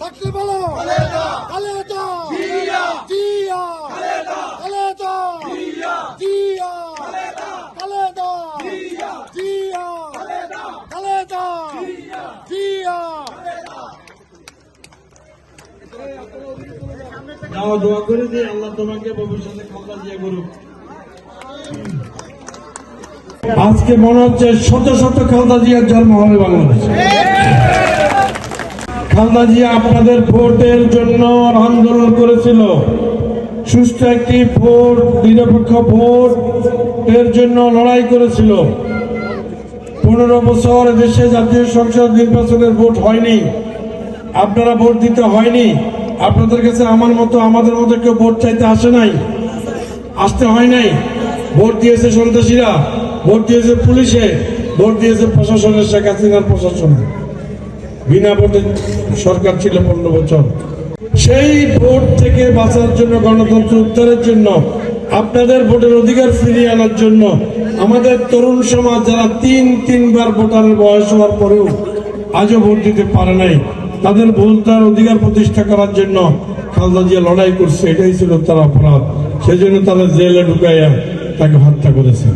থাকতে বলো। খালেদা। জিয়া। খালেদা। জিয়া। খালেদা। জিয়া। খালেদা। জিয়া। যাও দোয়া করে যে আল্লাহ তোমাকে ভবিষ্যতে খালদা জিয়া করুক আজকে মনে হচ্ছে শত শত খালদা জিয়ার জন্ম হবে বাংলাদেশে। জিয়া আপনাদের ভোটের জন্য আন্দোলন করেছিল। সুস্থ একটি ভোট, নিরপেক্ষ ভোট এর জন্য লড়াই করেছিল। পনেরো বছর দেশে জাতীয় সংসদ নির্বাচনের ভোট হয়নি। আপনারা ভোট দিতে হয়নি। আপনাদের কাছে আমার মতো, আমাদের মতো কেউ ভোট চাইতে আসে নাই। আসতে হয় নাই। ভোট দিয়েছে সন্ত্রাসীরা, ভোট দিয়েছে পুলিশে, ভোট দিয়েছে প্রশাসনের শেখ হাসিনার প্রশাসনে। বিনা ভোটে সরকার ছিল পনেরো বছর। সেই ভোট থেকে বাঁচার জন্য গণতন্ত্র উদ্ধারের জন্য, আপনাদের ভোটের অধিকার ফিরিয়ে আনার জন্য, আমাদের তরুণ সমাজ যারা তিন, তিনবার ভোটারের বয়স হওয়ার পরেও আজও ভোট দিতে পারে নাই, তাদের ভোটার অধিকার প্রতিষ্ঠা করার জন্য খালদা জিয়া লড়াই করছে, এটাই ছিল তার অপরাধ। সেই জন্য তারা জেলে ঢুকাইয়া তাকে হত্যা করেছে।